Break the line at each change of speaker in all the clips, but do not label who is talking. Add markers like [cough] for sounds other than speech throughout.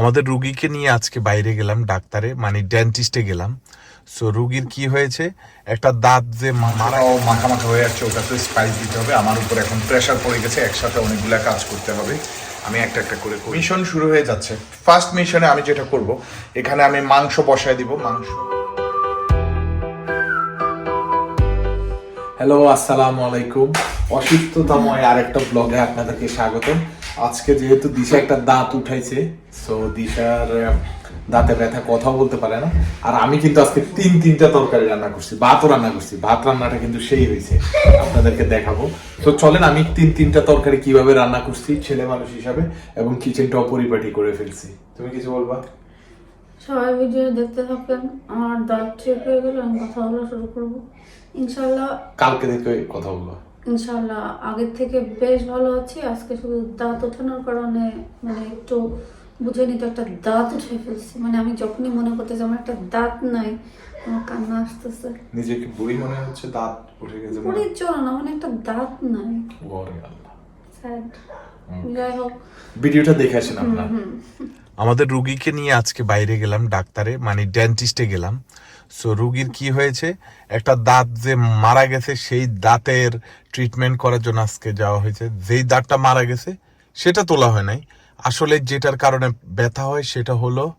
আমাদের রুগীকে নিয়ে আজকে বাইরে গেলাম ডাক্তারে মানে ডেন্টিস্টে গেলাম। সো রুগীর কি হয়েছে? একটা দাঁত যে
মারাও মাখা মাখা হয়ে যাচ্ছে, ওটাতে স্পাইস দিতে হবে। আমার উপর এখন প্রেশার পড়ে গেছে, একসাথে অনেকগুলা কাজ করতে হবে। আমি একটা একটা করে মিশন শুরু হয়ে যাচ্ছে। ফার্স্ট মিশনে আমি যেটা করব, এখানে আমি মাংস বসায় দিব, মাংস।
হ্যালো আসসালামু আলাইকুম। অসুস্থতাময় আরেকটা ব্লগে আপনাদেরকে স্বাগত আজকে যেহেতু দিশা একটা দাঁত উঠাইছে সো দিশার দাঁতে ব্যথা কথা বলতে পারে না। আর আমি কিন্তু আজকে তিন তিনটা তরকারি রান্না করছি ভাতও রান্না করছি। ভাত রান্নাটা কিন্তু সেই হয়েছে আপনাদেরকে দেখাবো। তো চলেন আমি তিন তিনটা তরকারি কীভাবে রান্না করছি ছেলে মানুষ হিসাবে এবং কিচেনটাও পরিপাটি করে ফেলছি। তুমি কিছু বলবা?
সবাই ভিডিও দেখতে আমার দাঁত ঠিক হয়ে গেলে আমি কথা বলা শুরু করব। ইনশাল্লাহ
কালকে থেকে কথা বলব।
ইনশাল্লাহ আগের থেকে বেশ ভালো আছি। আজকে শুধু দাঁত ওঠানোর কারণে মানে একটু বুঝে নিতে একটা দাঁত উঠে ফেলছি। মানে আমি যখনই মনে করতেছি আমার একটা দাঁত নাই আমার কান্না আসতেছে।
নিজেকে বুড়ি মনে হচ্ছে দাঁত উঠে গেছে মনে
পুরীর জন্য না মানে একটা দাঁত নাই।
ওরে আল্লাহ।
স্যাড যাই হোক।
ভিডিওটা দেখে আসেন আপনার।
আমাদের রুগীকে নিয়ে আজকে বাইরে গেলাম ডাক্তারে মানে ডেন্টিস্টে গেলাম। সো রুগীর কি হয়েছে? একটা দাঁত যে মারা গেছে, সেই দাঁতের ট্রিটমেন্ট করার জন্য আজকে যাওয়া হয়েছে। যেই দাঁতটা মারা গেছে, সেটা তোলা হয় নাই। আসলে যেটার কারণে ব্যথা হয়, সেটা হলো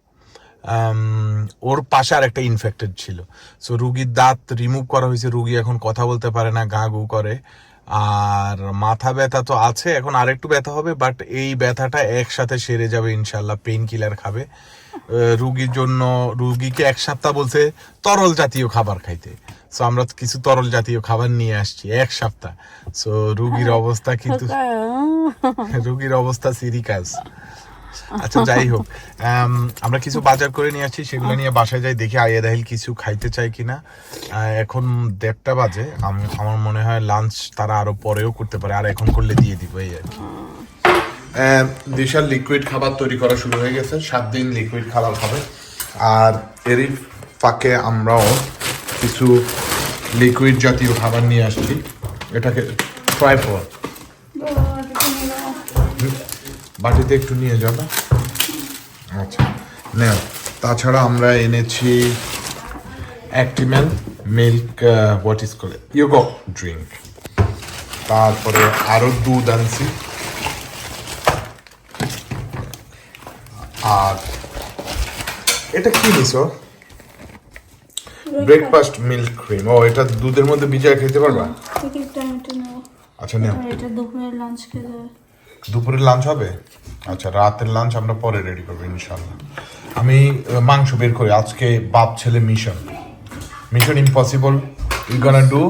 ওর পাশে আর একটা ইনফেক্টেড ছিল। সো রুগীর দাঁত রিমুভ করা হয়েছে। রুগী এখন কথা বলতে পারে না, গা গু করে। আর মাথা ব্যথা তো আছে এখন আরেকটু ব্যথা হবে বাট এই ব্যথাটা একসাথে সেরে যাবে ইনশাল্লাহ পেইন কিলার খাবে রুগীর জন্য রুগীকে এক সপ্তাহ বলছে তরল জাতীয় খাবার খাইতে। সো আমরা কিছু তরল জাতীয় খাবার নিয়ে আসছি এক সপ্তাহ। সো রুগীর অবস্থা কিন্তু [laughs] রুগীর অবস্থা সিরিকাস। আচ্ছা যাই হোক। আম, আমরা কিছু বাজার করে নিয়ে আসছি সেগুলো নিয়ে বাসায় যাই দেখি আইয়া দাহিল কিছু খাইতে চাই কিনা। এখন দেড়টা বাজে আম- আমার মনে হয় লাঞ্চ তারা আরও পরেও করতে পারে আর এখন করলে দিয়ে দিব এই আর কি।
দিশার লিকুইড খাবার তৈরি করা শুরু হয়ে গেছে সাত দিন লিকুইড খাবার খাবে আর এরই ফাঁকে আমরাও কিছু লিকুইড জাতীয় খাবার নিয়ে আসছি এটাকে ট্রাই ফর বাটিতে একটু নিয়ে যাবে আচ্ছা নেও তাছাড়া আমরা এনেছি অ্যাক্টিম্যান মিল্ক হোয়াট ইজ কলে ইয়োগো ড্রিঙ্ক তারপরে আরও দুধ আনছি আর এটা কি নিছো ব্রেকফাস্ট মিল্ক ক্রিম ও এটা দুধের মধ্যে ভিজায় খেতে পারবা আচ্ছা নেও
এটা দুপুরের লাঞ্চ খেতে
দুপুরের লাঞ্চ হবে? আচ্ছা রাতের লাঞ্চ আমরা পরে রেডি করব ইনশাল্লাহ আমি মাংস বের করি। আজকে বাপ ছেলে mission
mission impossible you gonna do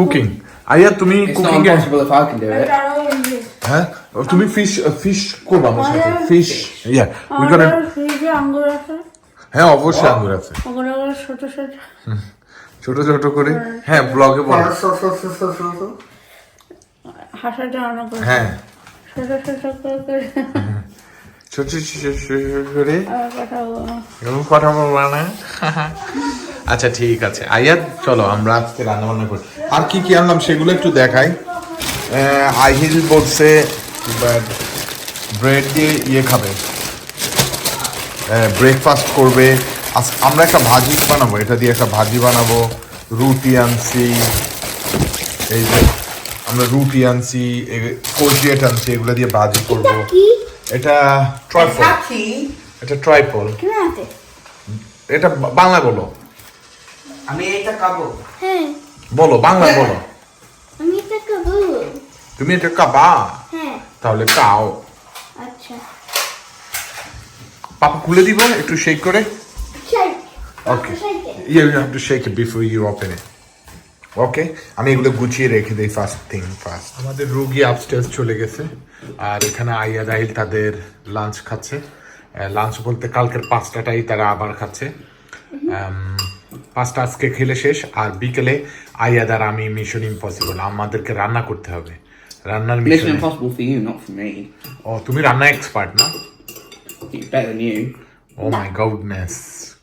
cooking আইয়া তুমি কুকিং. হ্যাঁ? তুমি ফিশ ফিশ করবা আমার সাথে। ফিশ ইয়া উই গনা হ্যাঁ অবশ্যই আঙ্গুর আছে।
ছোট ছোট।
ছোট ছোট করে। হ্যাঁ ব্লগে বলো
হাসাটা রান্না করে
হ্যাঁ।
করে করে।
ছোট ছোট ছোট ছোট করে এরকম কথা বলবা না আচ্ছা ঠিক আছে। আইয়া চলো আমরা আজকে রান্না বান্না করি। আর কি কি আনলাম সেগুলো একটু দেখাই। আহ, আহিল বলছে ব্রেড দিয়ে ইয়ে খাবে। ব্রেকফাস্ট করবে। আমরা একটা ভাজি বানাবো। এটা দিয়ে একটা ভাজি বানাবো। রুটি আনছি। এই যে আমরা রুটি আনছি কোজিয়েট আনছি এগুলো দিয়ে ভাজি করব। এটা ট্রাইপল। এটা ট্রাইপল। এটা বাংলা বলো।
আমি এটা খাব।
হ্যাঁ।
বলো বাংলা বলো।
আমি এটা খাব।
তুমি এটা কাবা
হ্যাঁ।
তাহলে কাও
আচ্ছা।
পাপা খুলে দিব একটু শেক করে। Okay you have to shake it before you open it okay আমি এগুলো গুছিয়ে রেখে দিই ফার্স্ট থিং ফার্স্ট আমাদের রুগী আপস্টেজ চলে গেছে আর এখানে আইয়া জাহিল তাদের লাঞ্চ খাচ্ছে। লাঞ্চ বলতে কালকের পাঁচটাটাই তারা আবার খাচ্ছে। পাঁচটা আজকে খেলে শেষ আর বিকেলে আইয়াদার আমি মিশন ইম্পসিবল আমাদেরকে রান্না করতে হবে। রান্নার
mission impossible for you, not for me.
ও তুমি রান্না এক্সপার্ট না?
Better than you.
Oh my goodness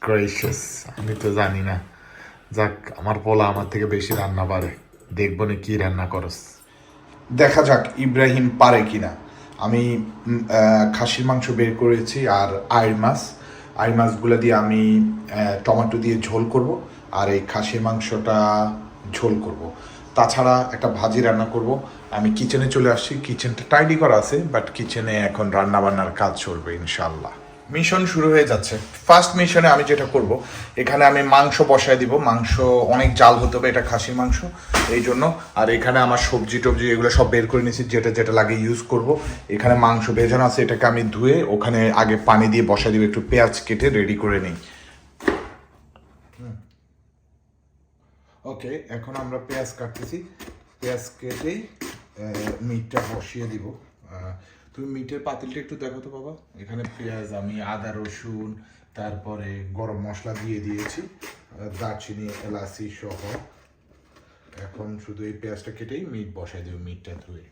gracious আমি তো জানি না। যাক, আমার পোলা আমার থেকে বেশি রান্না পারে। দেখব না কি রান্না করস। দেখা যাক ইব্রাহিম পারে কিনা। আমি খাসির মাংস বের করেছি আর আইর মাছ। আইর মাছগুলো দিয়ে আমি টমেটো দিয়ে ঝোল করব আর এই খাসির মাংসটা ঝোল করব। তাছাড়া একটা ভাজি রান্না করব। আমি কিচেনে চলে আসছি। কিচেনটা টাইডি করা আছে বাট কিচেনে এখন রান্না বান্নার কাজ চলবে ইনশাল্লাহ মিশন শুরু হয়ে যাচ্ছে। ফার্স্ট মিশনে আমি যেটা করব, এখানে আমি মাংস বসায় দিব। মাংস অনেক জাল হতে হবে, এটা খাসির মাংস। এই জন্য, আর এখানে আমার সবজি টবজি এগুলো সব বের করে নিয়েছি, যেটা যেটা লাগে ইউজ করব। এখানে মাংস ভেজানো আছে, এটাকে আমি ধুয়ে ওখানে আগে পানি দিয়ে বসায় দিব, একটু পেঁয়াজ কেটে রেডি করে নিই। ওকে এখন আমরা পেঁয়াজ কাটতেছি। পেঁয়াজ কেটেই মিটটা বসিয়ে দিব। তুমি মিটের পাতিলটা একটু দেখো তো বাবা। এখানে পেঁয়াজ, আমি আদা, রসুন, তারপরে গরম মশলা দিয়ে দিয়েছি দারচিনি, এলাচি সহ। এখন শুধু এই পেঁয়াজটা কেটেই মিট বসাই দেবো, মিটটা ধুয়ে।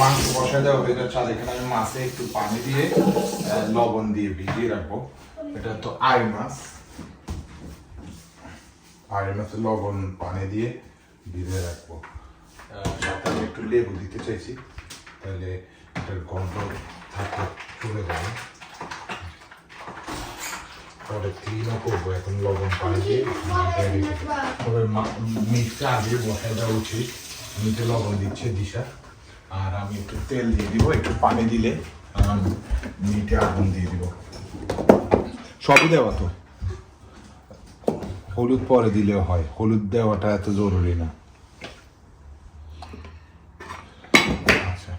মাংস বসায় দেওয়া হয়ে যাচ্ছে আর এখানে আমি মাছে একটু পানি দিয়ে লবণ দিয়ে ভিজিয়ে রাখব। এটা তো আই মাছ। আই মাছে লবণ, পানি দিয়ে ভিজিয়ে রাখব। সাথে আমি একটু লেবু দিতে চাইছি। তাহলে এটার গন্ধ থাকতে চলে যাবে। পরে ক্লিনও করব, এখন লবণ, পানি দিয়ে তবে মিটটা আগে বসায় দেওয়া উচিত। মিটে লবণ দিচ্ছে, দিশা। আর আমি একটু তেল দিয়ে দিব, একটু পানি দিলে মিটে আগুন দিয়ে দিব। সবই দেওয়া তো। হলুদ পরে দিলেও হয়, হলুদ দেওয়াটা এত জরুরি না। আচ্ছা।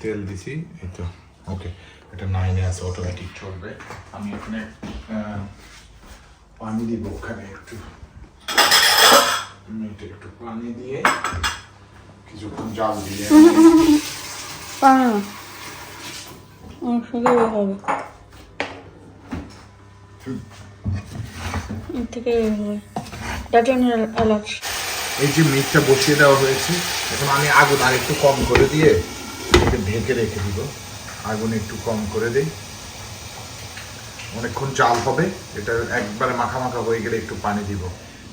তেল দিছি, এই তো। ওকে এটা নাইনে আছে অটোমেটিক চলবে। আমি এখানে পানি দিব ওখানে একটু। একটু পানি দিয়ে
এলাচ
এই যে মিটটা বসিয়ে দেওয়া হয়েছে, এখন আমি আগুন আর একটু কম করে দিয়ে ঢেকে রেখে দিব। আগুন একটু কম করে দিই। অনেকক্ষণ জাল হবে, এটা একবারে মাখা মাখা হয়ে গেলে একটু পানি দিব।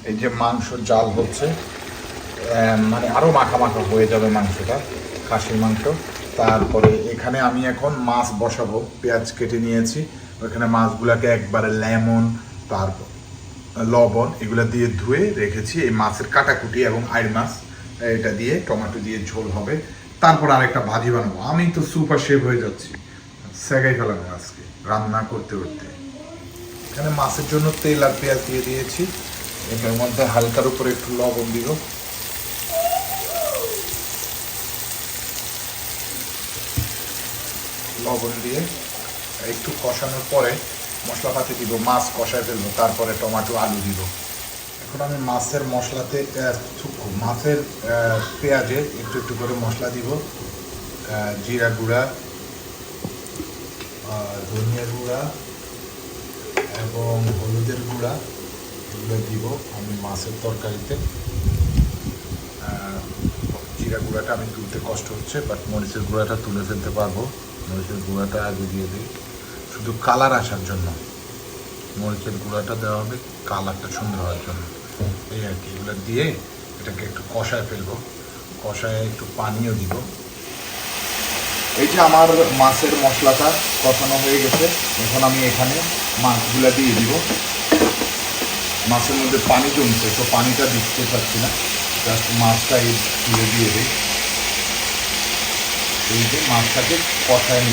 এই যে মাংস জাল হচ্ছে মানে আরও মাখা মাখা হয়ে যাবে মাংসটা, খাসির মাংস। তারপরে এখানে আমি এখন মাছ বসাবো, পেঁয়াজ কেটে নিয়েছি। ওখানে মাছগুলাকে একবারে লেমন, তারপর লবণ এগুলো দিয়ে ধুয়ে রেখেছি। এই মাছের কাটাকুটি এবং আইর মাছ এটা দিয়ে টমেটো দিয়ে ঝোল হবে। তারপর আরেকটা ভাজি বানাবো। আমি তো সুপার শেভ হয়ে যাচ্ছি। সেগাই ফেলাবো আজকে, রান্না করতে করতে। এখানে মাছের জন্য তেল আর পেঁয়াজ দিয়ে দিয়েছি। এটার মধ্যে হালকার উপরে একটু লবণ দিব। লবণ দিয়ে। একটু কষানোর পরে মশলাপাতি দিব মাছ কষায় ফেলব তারপরে টমেটো আলু দিব। এখন আমি মাছের মশলাতে মাছের পেঁয়াজে একটু একটু করে মশলা দিব। জিরা গুঁড়া আহ, ধনিয়া গুঁড়া এবং হলুদের গুঁড়া এগুলো দিব আমি মাছের তরকারিতে। জিরা গুঁড়াটা আমি তুলতে কষ্ট হচ্ছে বাট মরিচের গুঁড়াটা তুলে ফেলতে পারব। মরিচের গুঁড়াটা আগে দিয়ে দিই। শুধু কালার আসার জন্য। মরিচের গুঁড়াটা দেওয়া হবে, কালারটা সুন্দর হওয়ার জন্য। এই আর কি, এগুলো দিয়ে এটাকে একটু কষায় ফেলব। কষায় একটু পানিও দিব। এই যে আমার মাছের মশলাটা কষানো হয়ে গেছে, এখন আমি এখানে মাছগুলো দিয়ে দিব। মাছের মধ্যে পানি জমছে, তো পানিটা দিতে পারছি না। জাস্ট মাছটা এই তুলে দিয়ে দিই। এই যে মাছটাকে কষায়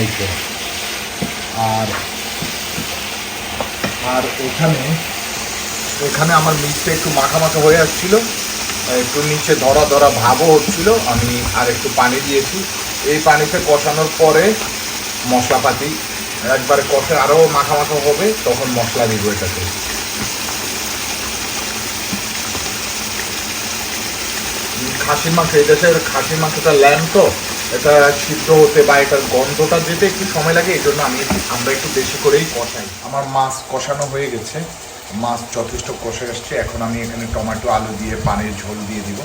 এই তো আর আর এখানে এখানে আমার নিচটা একটু মাখা মাখা হয়ে আসছিল। একটু নিচে ধরা ধরা ভাবও হচ্ছিল। আমি আর একটু পানি দিয়েছি। এই পানিতে কষানোর পরে মশলাপাতি, একবারে কষে আরও মাখা মাখা হবে, তখন মশলা দিব এটাতে। খাসির মাংস, এই দেশের খাসির মাংসটা ল্যাম্প তো, এটা সিদ্ধ হতে বা এটার গন্ধটা যেতে একটু সময় লাগে, এই জন্য আমি আমরা একটু বেশি করেই কষাই। আমার মাছ কষানো হয়ে গেছে, মাছ যথেষ্ট কষে আসছে, এখন আমি এখানে টমেটো, আলু দিয়ে পানির ঝোল দিয়ে দিব।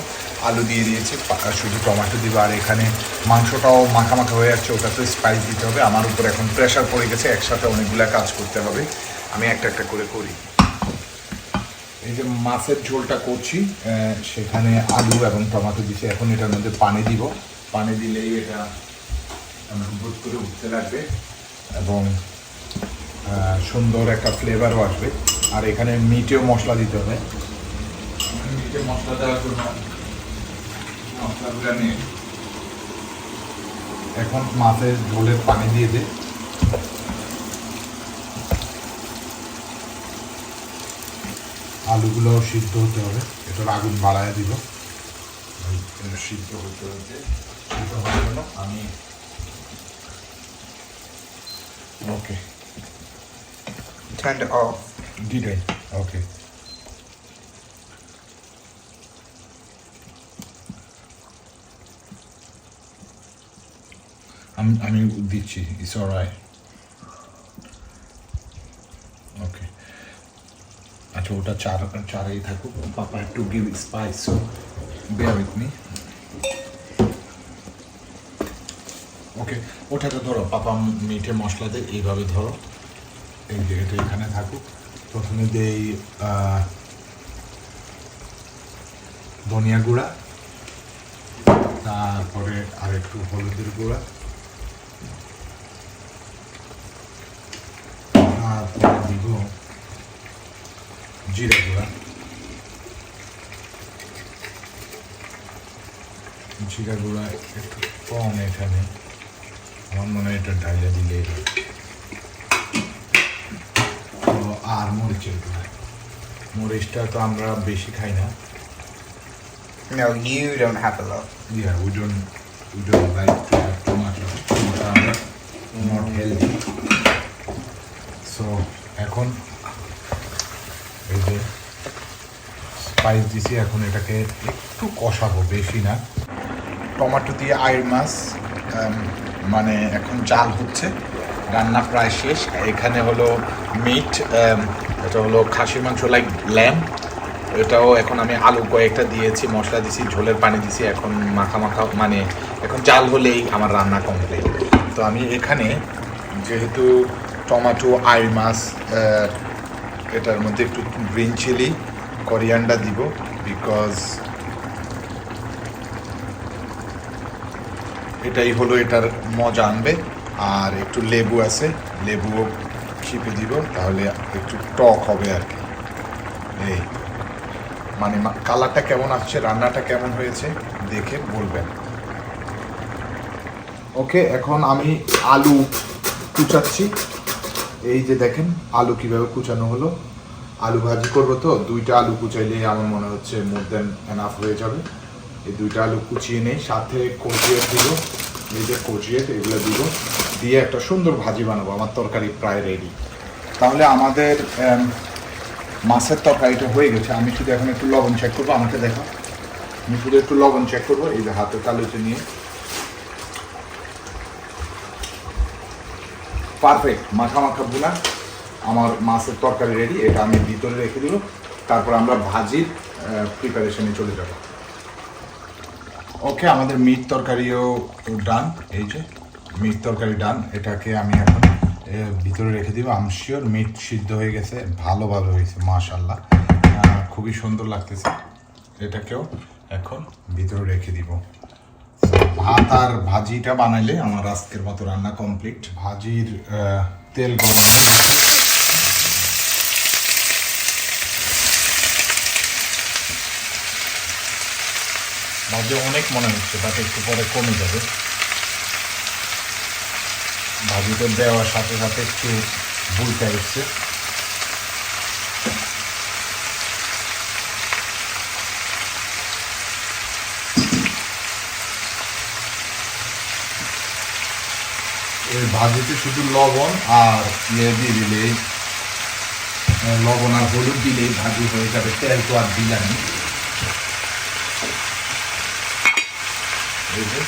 আলু দিয়ে দিয়েছি শুধু টমেটো দিব, আর এখানে মাংসটাও মাখা মাখা হয়ে যাচ্ছে, ওটাতে স্পাইস দিতে হবে। আমার উপর এখন প্রেশার পড়ে গেছে, একসাথে অনেকগুলো কাজ করতে হবে। আমি একটা একটা করে করি। এই যে মাছের ঝোলটা করছি সেখানে আলু এবং টমেটো দিচ্ছি এখন এটার মধ্যে পানি দিব। পানি দিলেই এটা বুট করে উঠতে লাগবে এবং সুন্দর একটা ফ্লেভারও আসবে। আর এখানে মিটেও মশলা দিতে হবে। মিটে মশলা দেওয়ার জন্য মশলাগুলো নিয়ে। এখন মাছের ঝোলের পানি দিয়ে দে। আলুগুলো সিদ্ধ হতে হবে এটার আগুন বাড়ায় দিব সিদ্ধ হতে হতে, সিদ্ধ হওয়ার জন্য আমি ওকে
Turned off.
Did I? Okay. আমি দিচ্ছি ইটস অলরাইট ওকে আচ্ছা ওটা চার, চারেই থাকুক। পাপা একটু give spice bear with me okay ওটাকে ধরো, পাপা মিঠে মশলা দিয়ে এইভাবে ধরো। এই যে এটা এখানে থাকুক, প্রথমে দেই ধনিয়া গুঁড়া, তারপরে আর একটু হলুদের গুঁড়া। তারপরে দিব জিরা গুঁড়া জিরা গুঁড়া একটু কম এখানে আমার মনে হয় এটা হয় তো আর মরিচের গুঁড়া মরিচটা তো আমরা বেশি খাই না
No, you don't have a lot.
Yeah, we don't we don't like to have too much of it. Uh, not healthy. So এখন এই যে স্পাইস দিছি, এখন এটাকে একটু কষাবো, বেশি না। টমেটো দিয়ে আইর মাছ মানে এখন জাল হচ্ছে, রান্না প্রায় শেষ। এখানে হলো মিট এটা হলো খাসির মাংস লাইক ল্যাম্প এটাও এখন আমি আলু কয়েকটা দিয়েছি, মশলা দিয়েছি ঝোলের পানি দিয়েছি এখন মাখা মাখা মানে এখন জাল হলেই আমার রান্না কমপ্লিট তো আমি এখানে যেহেতু টমেটো আই মাছ এটার মধ্যে একটু গ্রিন চিলি করিয়ান্ডা দিব বিকজ এটাই হলো এটার মজা আনবে। আর একটু লেবু আছে, লেবুও চিপে দিব, তাহলে একটু টক হবে আর কি। এই মানে কালারটা কেমন আসছে, রান্নাটা কেমন হয়েছে, দেখে বলবেন। ওকে, এখন আমি আলু কুচাচ্ছি। এই যে দেখেন, আলু কীভাবে কুচানো হলো। আলু ভাজি করব তো, দুইটা আলু কুচাইলে আমার মনে হচ্ছে মোর দেন এনাফ হয়ে যাবে। এই দুইটা আলু কুচিয়ে নেই, সাথে কচিয়ে দিব, এই যে কচিয়ে এগুলো দিব, দিয়ে একটা সুন্দর ভাজি বানাবো, আমার তরকারি প্রায় রেডি তাহলে আমাদের মাছের তরকারিটা হয়ে গেছে। আমি শুধু এখন একটু লবণ চেক করব, আমাকে দেখো। আমি শুধু একটু লবণ চেক করব, এই যে হাতে তালুতে নিয়ে। পারফেক্ট মাখা মাখা বুনা আমার মাছের তরকারি রেডি এটা আমি ভিতরে রেখে দিব। তারপর আমরা ভাজির প্রিপারেশনে চলে যাব। ওকে আমাদের মিট তরকারিও ডান এই যে মিট তরকারি ডান এটাকে আমি এখন ভিতরে রেখে দিব। আম শিওর মিট সিদ্ধ হয়ে গেছে, ভালোভাবে হয়েছে মাশাল্লাহ খুবই সুন্দর লাগতেছে। এটাকেও এখন ভিতরে রেখে দিব। ভাত আর ভাজিটা বানাইলে আমার আজকের মতো রান্না কমপ্লিট ভাজির তেল গরম ভাজি অনেক মনে হচ্ছে বাট একটু পরে কমে যাবে। ভাজিতে দেওয়ার সাথে সাথে একটু ভুলটা এসছে এই ভাজিতে শুধু লবণ আর ইয়ে দিয়ে আহ, লবণ আর হলুদ দিলেই ভাজি হয়ে যাবে তেল তো আর দিলাম। ভেজে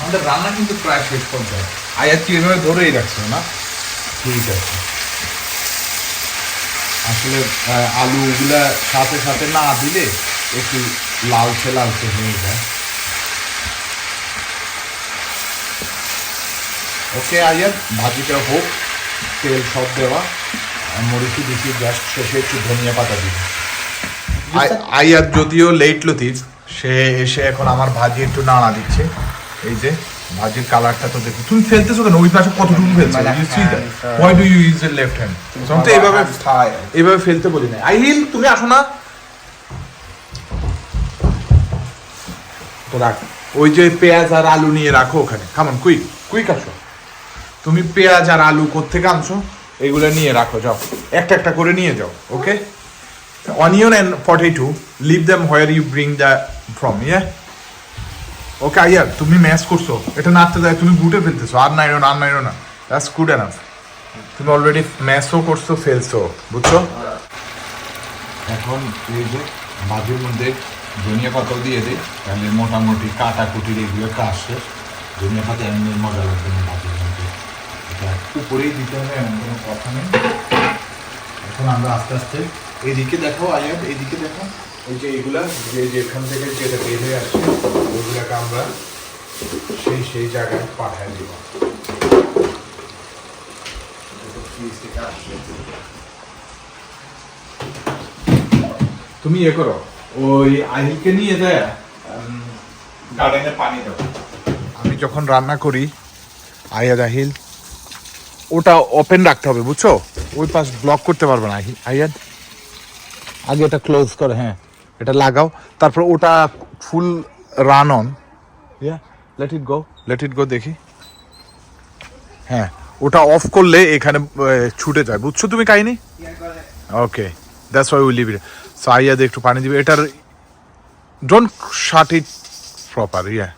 আমাদের রান্না কিন্তু প্রায় শেষ পর্যায়ে। আয়াত কি এভাবে ধরেই রাখছো না? ঠিক আছে আসলে আহ, আলুগুলা সাথে সাথে না দিলে একটু লালচে লালচে হয়ে যায়। ওকে আয়াত ভাজিটা হোক তেল সব দেওয়া। মরিচি দিচ্ছি জাস্ট শেষে একটু ধনিয়া পাতা আই- আয়াত যদিও লেট লতিফ সে এসে এখন আমার ভাজি একটু নাড়া দিচ্ছে। এই যে ভাজির কালারটা তো দেখো। তুমি ফেলতেছো কেন? ওই পাশে কতটুকু ফেলছো?
You see
that why do you use left hand তো
tired.
এইভাবে ফেলতে বলি না আহিল তুমি আসো না। তো রাখ। ওই যে পেঁয়াজ আর আলু নিয়ে রাখো ওখানে। খামন কুইক কুইক আসো। তুমি পেঁয়াজ আর আলু কোত্থেকে আনছো? এগুলো নিয়ে রাখো যাও। একটা একটা করে নিয়ে যাও okay onion and potato leave them where you bring the from ইয়ে ওকে আইয়া, তুমি ম্যাচ করছ। এটা নাড়তে যায় তুমি গুটে ফেলতেছো। আর নাইরো না, আর নাইরো না। দ্যাটস গুড এনাফ তুমি অলরেডি ম্যাচও করছ, ফেলছো, বুঝছ? এখন এই যে ভাজির মধ্যে ধনিয়া পাতাও দিয়ে দিই তাহলে মোটামুটি কাটা কুটির এগুলো কাজ শেষ। ধনিয়া পাতা এমনি মজা লাগবে না ভাজির মধ্যে। এটা উপরেই দিতে হবে, এমন কোনো কথা নেই। এখন আমরা আস্তে আস্তে এইদিকে দেখো আয়াব এইদিকে দেখো। এই যে এগুলা, যে যেখান থেকে যেটা বের হয়ে আসছে, ওগুলাকে আমরা সেই সেই জায়গায় পাঠায় দিব। তুমি ইয়ে করো, ওই আহিলকে নিয়ে যায় গার্ডেনে পানি দাও। আমি যখন রান্না করি আয়াদ আহিল, ওটা ওপেন রাখতে হবে, বুঝছ? ওই পাশ ব্লক করতে পারবে না আয়াদ আগে এটা ক্লোজ করে হ্যাঁ। এটা লাগাও। তারপর ওটা full run on yeah let it go let it go দেখি। হ্যাঁ ওটা অফ করলে এখানে ছুটে যায়। বুঝছ তুমি কাহিনি? Okay that's why we leave it so আইয়াদ একটু পানি দিবে। এটার don't shut it proper yeah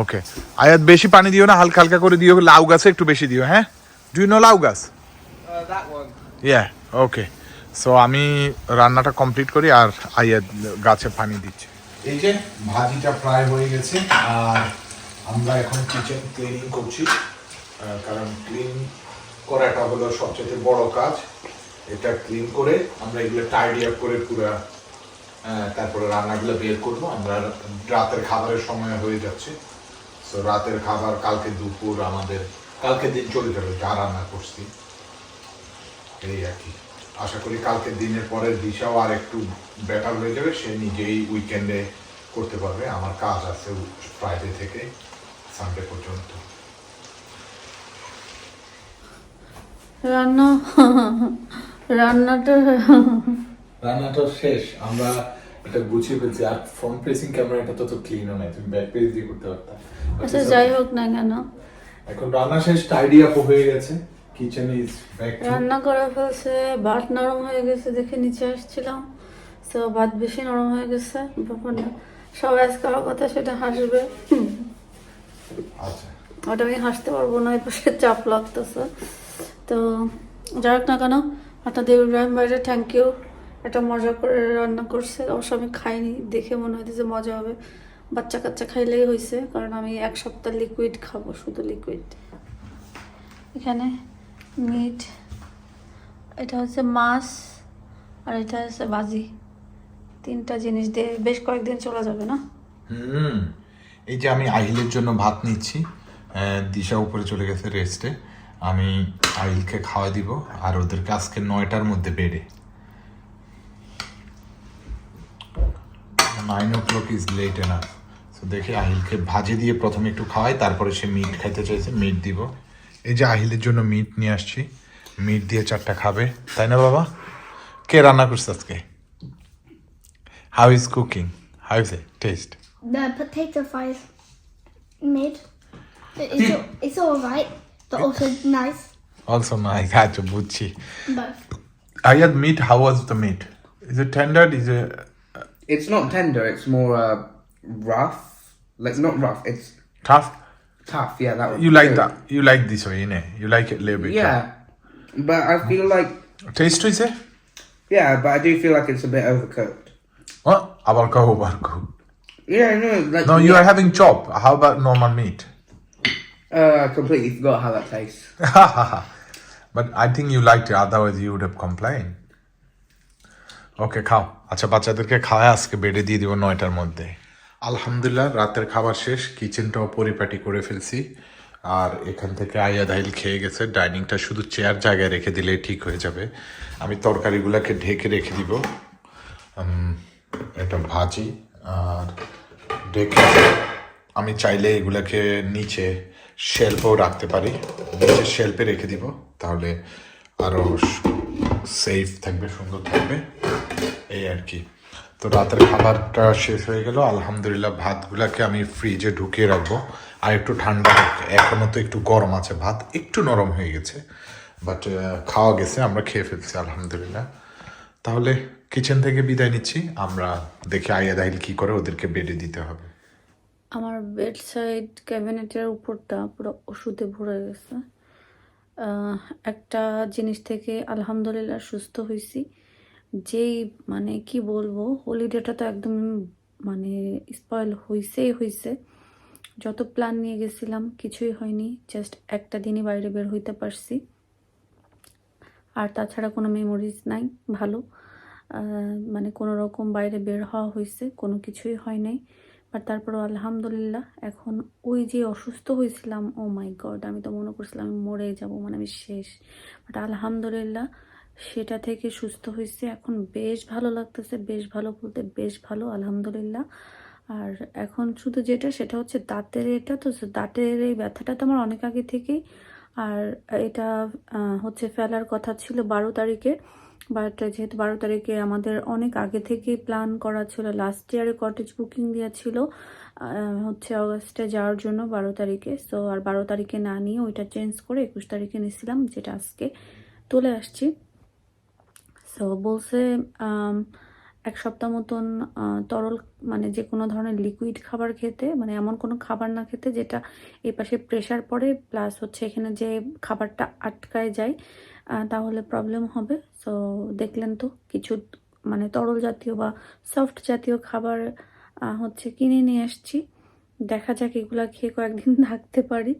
okay আয়াত বেশি পানি দিও না হালকা হালকা করে দিও। লাউ গাছে একটু বেশি দিও হ্যাঁ? ডু নো লাউ গাছ?
Uh,
ইয়া ওকে সো আমি রান্নাটা কমপ্লিট করি আর আইয়াদ গাছে পানি দিচ্ছি। এই যে ভাজিটা প্রায় হয়ে গেছে, আর আমরা এখন কিচেন ক্লিনিং করছি। কারণ ক্লিন করাটা হলো সবচেয়ে বড় কাজ। এটা ক্লিন করে আমরা এগুলো টাইডি আপ করে পুরো তারপরে রান্নাগুলো বের করব। আমরা রাতের খাবারের সময় হয়ে যাচ্ছে। সো রাতের খাবার কালকে দুপুর আমাদের, কালকে দিন চলে যাবে যা রান্না করছি। এই আর কি। আশা করি কালকে দিনের পরের দিশাও আর একটু বেটার হয়ে যাবে। সে নিজেই উইকেন্ডে করতে পারবে। আমার কাজ আছে ফ্রাইডে থেকে সানডে পর্যন্ত।
রান্না [laughs] রান্নাটা
রান্নাটা শেষ। আমরা এটা গুছিয়ে ফেলছি। আর ফ্রন্ট প্রেসিং ক্যামেরাটা তো তো ক্লিনও নাই। তুমি ব্যাক পেজ দিয়ে করতে পারতা।
আচ্ছা যাই হোক না কেন।
এখন রান্না শেষ টাইডি আপ হয়ে গেছে। কিচেন ইজ
রান্না করে ফেলছে ভাত নরম হয়ে গেছে দেখে নিচে আসছিলাম। তো ভাত বেশি নরম হয়ে গেছে ব্যাপার না। সবাই আজকে আমার কথা সেটা হাসবে।
আচ্ছা।
ওটা আমি হাসতে পারব না এই পাশে চাপ লাগতেছে। তো যাই হোক না কেন আপনাদের ইব্রাহিম ভাইরা থ্যাংক ইউ একটা মজা করে রান্না করছে। অবশ্য আমি খাইনি দেখে মনে হইতে যে মজা হবে। বাচ্চা কাচ্চা খাইলেই হয়েছে কারণ আমি এক সপ্তাহ লিকুইড খাব শুধু লিকুইড এখানে মিট এটা হচ্ছে মাছ আর এটা হচ্ছে বাজি তিনটা জিনিস দিয়ে বেশ কয়েকদিন চলে যাবে না?
হুম, এই যে আমি আহিলের জন্য ভাত নিচ্ছি দিশা উপরে চলে গেছে রেস্টে আমি আহিলকে খাওয়া দিব আর ওদেরকে আজকে নয়টার মধ্যে বেড়ে। Nine o'clock is late এনা তো দেখি আহিলকে ভাজি দিয়ে প্রথমে একটু খাওয়াই, তারপরে সে মিট খাইতে চাইছে মিট দিব। এই যে আহিলের জন্য মিট নিয়ে আসছি মিট দিয়ে চারটা খাবে তাই না বাবা কে রান্না করছে আজকে how is cooking how is a taste
The potato fries made. It's, it's alright, but also nice.
Also nice. আচ্ছা বুঝছি. Ayad meat, how was the meat? Is it tender? Is it
It's not tender. It's more uh, rough. Like not rough. It's
tough
tough. Yeah, that. Would
you
be
like
good.
that you like this way innit? you like it a little bit
Yeah, but I feel like
taste হইছে
yeah, but I do feel like it's a bit overcooked.
what আবার কও আবার কও
Yeah, no, like
no you
yeah,
are having chop how about normal meat
Uh, I completely forgot how that tastes. [laughs]
but I think you liked it otherwise you would have complained ওকে খাও আচ্ছা বাচ্চাদেরকে খাওয়ায় আজকে বেডে দিয়ে দিব নয়টার মধ্যে আলহামদুলিল্লাহ, রাতের খাবার শেষ, কিচেনটাও পরিপাটি করে ফেলছি। আর এখান থেকে আয়া দাহিল খেয়ে গেছে। ডাইনিংটা শুধু চেয়ার জায়গায় রেখে দিলেই ঠিক হয়ে যাবে। আমি তরকারিগুলোকে ঢেকে রেখে দিব। এটা ভাজি আর ঢেকে আমি চাইলে এগুলাকে নিচে শেল্পেও রাখতে পারি। নিচে শেল্পে রেখে দিব, তাহলে আরও সেফ থাকবে, সুন্দর থাকবে। এই আর কি। তো রাতের খাবারটা শেষ হয়ে গেল। আলহামদুলিল্লাহ, ভাতগুলাকে আমি ফ্রিজে ঢুকিয়ে রাখব। আর একটু ঠান্ডা হোক। এখনও তো একটু গরম আছে। ভাত একটু নরম হয়ে গেছে। বাট খাওয়া গেছে, আমরা খেয়ে ফেলছি, আলহামদুলিল্লাহ। তাহলে কিচেন থেকে বিদায় নিচ্ছি। আমরা দেখি আইয়া দাহিল কি করে, ওদেরকে বেডে দিতে হবে।
আমার বেড সাইড ক্যাবিনেটের উপরটা পুরো ওষুধে ভরে গেছে। একটা জিনিস থেকে আলহামদুলিল্লাহ সুস্থ হয়েছি যেই মানে কি বলব হলিডেটা তো একদম মানে স্পয়েল হয়েছেই হয়েছে যত প্ল্যান নিয়ে গেছিলাম, কিছুই হয়নি জাস্ট একটা দিনই বাইরে বের হইতে পারছি। আর তাছাড়া কোনো মেমোরিজ নাই, ভালো। মানে কোনো রকম বাইরে বের হওয়া হয়েছে কোনো কিছুই হয় নাই। বাট তারপরও আলহামদুলিল্লাহ, এখন ওই যে অসুস্থ হয়েছিলাম ও মাই গড আমি তো মনে করছিলাম আমি মরে যাব মানে আমি শেষ। বাট আলহামদুলিল্লাহ সেটা থেকে সুস্থ হয়েছে। এখন বেশ ভালো লাগতেছে, বেশ ভালো বলতে বেশ ভালো, আলহামদুলিল্লাহ। আর এখন শুধু যেটা, সেটা হচ্ছে দাঁতের এটা তো দাঁতের এই ব্যথাটা তো আমার অনেক আগে থেকেই। আর এটা হচ্ছে ফেলার কথা ছিল বারো তারিখে। বাট যেহেতু বারো তারিখে আমাদের অনেক আগে থেকেই প্ল্যান করা ছিল লাস্ট ইয়ারে কটেজ বুকিং দেওয়া ছিল হচ্ছে অগস্টে যাওয়ার জন্য বারো তারিখে। সো আর বারো তারিখে না নিয়ে ওইটা চেঞ্জ করে একুশ তারিখে নিয়েছিলাম, যেটা আজকে তুলে আসছি। সো বলছে এক সপ্তাহ মতন তরল মানে যে কোনো ধরনের লিকুইড খাবার খেতে মানে এমন কোনো খাবার না খেতে যেটা এই পাশে প্রেশার পড়ে প্লাস হচ্ছে এখানে যে খাবারটা আটকায় যায় তাহলে প্রবলেম হবে। সো দেখলেন তো, কিছু মানে তরল জাতীয় বা সফট জাতীয় খাবার হচ্ছে কিনে নিয়ে আসছি। দেখা যাক এগুলা খেয়ে কয়েকদিন [laughs] থাকতে পারি।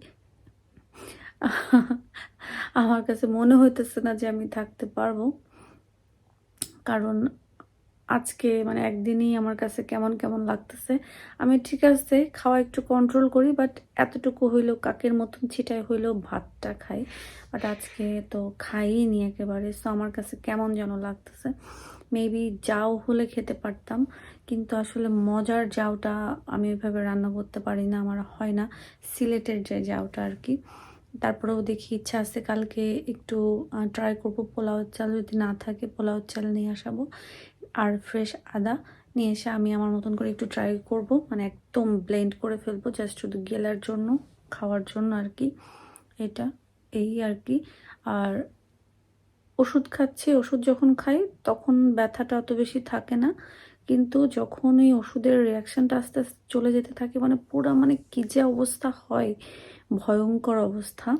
[laughs] আমার কাছে মনে হইতেছে না যে আমি থাকতে পারব। কারণ আজকে মানে একদিনই আমার কাছে কেমন কেমন লাগতেছে। আমি ঠিক আছে, খাওয়া একটু কন্ট্রোল করি বাট এতটুকু হইলেও কাকের মতন ছিটায় হইলেও ভাতটা খাই। বাট আজকে তো খাইনি একেবারে সো আমার কাছে কেমন যেন লাগতেছে। মেবি যাও হলে খেতে পারতাম, কিন্তু আসলে মজার জাউটা আমি ওইভাবে রান্না করতে পারি না, আমার হয় না। সিলেটের যে জাউটা আর কি। তারপরেও দেখি ইচ্ছা আছে কালকে একটু ট্রাই করব পোলাও চাল। যদি না থাকে পোলাও চাল নিয়ে আসাবো। আর ফ্রেশ আদা নিয়ে এসে আমি আমার মতন করে একটু ট্রাই করব। মানে একদম ব্লেন্ড করে ফেলব জাস্ট শুধু গেলার জন্য, খাওয়ার জন্য আর কি। এটা, এই আর কি। আর ওষুধ খাচ্ছি, ওষুধ যখন খাই তখন ব্যথাটা অত বেশি থাকে না। কিন্তু যখন এই ওষুধের রিয়াকশানটা আস্তে আস্তে চলে যেতে থাকে মানে পুরো মানে কি যে অবস্থা হয়। ভয়ঙ্কর অবস্থা।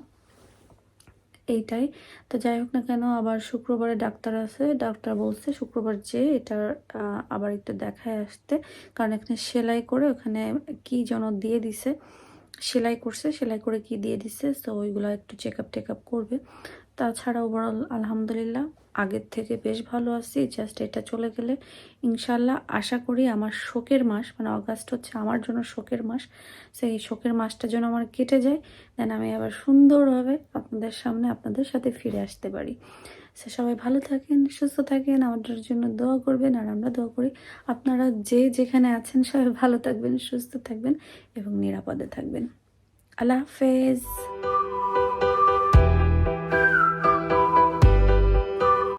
এইটাই। তো যাই হোক না কেন, আবার শুক্রবারে ডাক্তার আছে। ডাক্তার বলছে শুক্রবার যে এটার আবার একটু দেখায় আসতে। কারণ এখানে সেলাই করে ওখানে কি যেন দিয়ে দিছে। সেলাই করছে, সেলাই করে কি দিয়ে দিছে, তো ওইগুলো একটু চেক আপ টেক আপ করবে। তাছাড়া ওভারঅল আলহামদুলিল্লাহ আগের থেকে বেশ ভালো আছি জাস্ট এটা চলে গেলে। ইনশাল্লাহ আশা করি আমার শোকের মাস মানে অগাস্ট হচ্ছে আমার জন্য শোকের মাস, সেই শোকের মাসটা যেন আমার কেটে যায় দেন আমি আবার সুন্দরভাবে আপনাদের সামনে আপনাদের সাথে ফিরে আসতে পারি। সে সবাই ভালো থাকেন, সুস্থ থাকেন, আমাদের জন্য দোয়া করবেন, আর আমরা দোয়া করি আপনারা যে যেখানে আছেন, সবাই ভালো থাকবেন, সুস্থ থাকবেন এবং নিরাপদে থাকবেন। আল্লাহ হাফেজ।